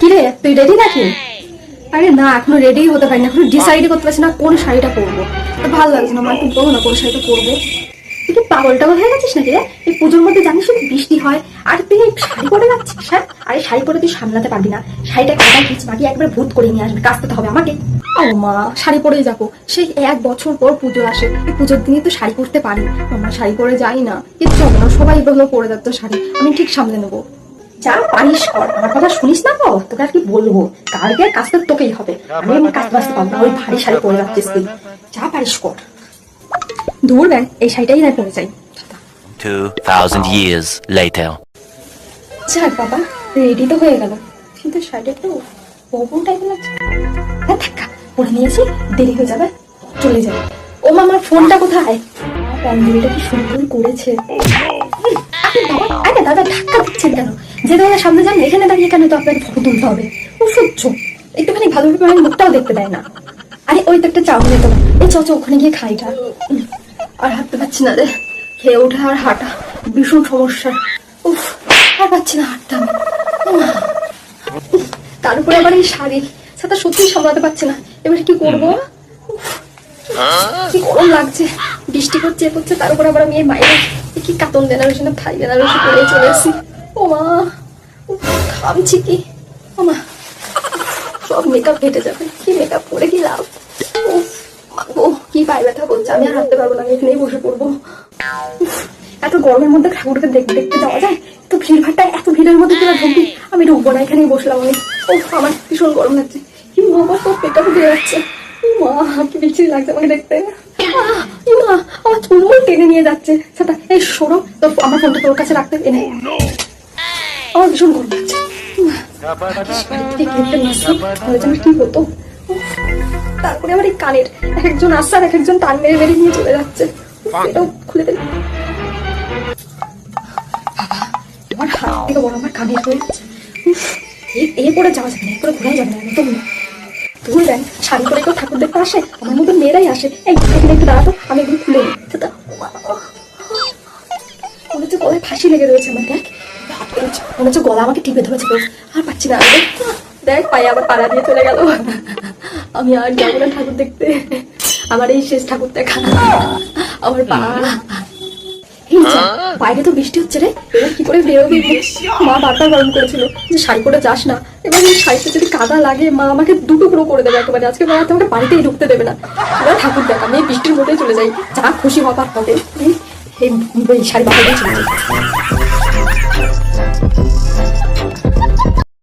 কি রে তুই রেডি নাকি? আরে না, এখনও রেডি হতে পারিনি, এখনও ডিসাইড করতে পারছি না কোন শাড়িটা পরবো। তো ভালো লাগছে না, আমার একটু বলো না কোন শাড়িটা পরবো। তুই কি পাগল টাগল হয়ে গেছিস নাকি রে? এই পুজোর মধ্যে জানিস শুধু বৃষ্টি হয়? আর তুই শাড়ি পরে যাচ্ছিস হ্যাঁ? আরে শাড়ি পরে তুই সামলাতে পারবি না। শাড়িটা কাটা খিচ মাটি একবার ভূত করে নিয়ে আসবে কাচতে হবে আমাকে। ও মা, শাড়ি পরেই যাব। সেই এক বছর পর পুজো আসে। এই পুজোর দিনই তো শাড়ি পরতে পারি। মামা শাড়ি পরে যাই না। কিচ্ছু হবে না সবাই এগুলো পরে যাচ্ছে শাড়ি। আমি ঠিক সামলে নেব। যা পারিস কর। আমার কথা শুনিস না তো? তোকে আর কি বলব? কালকে কাজ তো তোকেই হবে। আমি আমার কাজ বাঁচতে পারব ওই ভারী শাড়ি পরে যাচ্ছিস তুই। যা পারিস কর। দূর ব্যাং এই শাড়িটাই না পরে যাই। 2,000 years later. যাক বাবা রেডি তো হয়ে গেল। কিন্তু শাড়িটা একটু ববন টাইপের লাগছে? হ্যাঁ ধাক্কা পরে নিয়েছি দেরি হয়ে যাবে চলে যাবে ও মামার ফোনটা কোথায়? প্যান্ডেলটা কি সুন্দর করেছে। আরে দাদা ধাক্কা দিচ্ছেন কেন? যে দাদা সামনে যান এখানে দাঁড়িয়ে কেন তো আপনাকে ফটো তুলতে হবে? ও সহ্য। একটুখানি ভালোভাবে মানে মুখটাও দেখতে দেয় না। আরে ওই তো একটা চাউমিন তো এই চ ওখানে গিয়ে খাইটা আর হাঁটতে পারছি না রে। খেয়ে ওঠা আর হাঁটা ভীষণ সমস্যা। উফ আর পাচ্ছি না হাঁটতে তার উপরে আবার এই শাড়ি। সেটা সত্যি সামলাতে পারছি না। এবারে কি করব? উফ, কি গরম লাগছে। বৃষ্টি করছে এ করছে তার উপর আবার আমি এই বাইরে কি কাতন বেনারসি না থাই বেনারসি করে চলে এসেছি ও মা ঘামছি কি? ও মা সব মেকআপ কেটে যাবে। কি মেকআপ করে কি লাভ? গো, কি পায়ে ব্যথা করছে? আমি আর হাঁটতে পারব না আমি এখানেই বসে পড়ব। এত গরমের মধ্যে ঠাকুরকে দেখতে দেখতে যাওয়া যায়? তো ভিড় ভাট্টা এত ভিড়ের মধ্যে তোরা ঢুকবি? আমি ঢুকবো না এখানেই বসলাম আমি। ও আমার ভীষণ গরম লাগছে। কি বাবা সব পেটটা ফুটে যাচ্ছে। ও মা কি বিচ্ছিরি লাগছে আমাকে দেখতে। মা আমার চুলমুল টেনে নিয়ে যাচ্ছে। সেটা এই সরো তো আমার ফোনটা তোর কাছে রাখতে। এনে। আমার ভীষণ তারপরে আবার এই কানের এক একজন আসছে এক একজন টান মেরে মেরে নিয়ে চলে যাচ্ছে। এটাও খুলে আমার হাত থেকে বড় আমার কানের হয়ে যাচ্ছে এ- পরে যাওয়া যাবে না ঘোরাই যাবে না, একদম তুমি দেন, শাড়ি পরে কেউ ঠাকুর দেখতে আসে? আমার মতো মেয়েরাই আসে। এখানে একটু দাঁড়াতো, আমি এগুলো খুলে নিই মনে হচ্ছে ফাঁসি লেগে রয়েছে আমার, দেখ। মনে গলা আমাকে টিপে ধরেছে আর পাচ্ছি না। দেখ, পায়ে আবার পাড়া দিয়ে চলে গেল। আমি আর যাব না ঠাকুর দেখতে। আমার এই শেষ ঠাকুর দেখা আমার পা। বাইরে তো বৃষ্টি হচ্ছে রে। এবার কি করে বেরোবি? মা বারবার বারণ করেছিল যে শাড়ি পরে যাস না। এবার এই শাড়িতে যদি কাদা লাগে, মা আমাকে দুটো পুরো করে দেবে একেবারে। আজকে মা তোমাকে বাড়িতেই ঢুকতে দেবে না। এবার ঠাকুর দেখ, আমি বৃষ্টির মধ্যেই চলে যাই। যা খুশি হবার হবে। এই শাড়ি বাড়িতেই চলে যাই।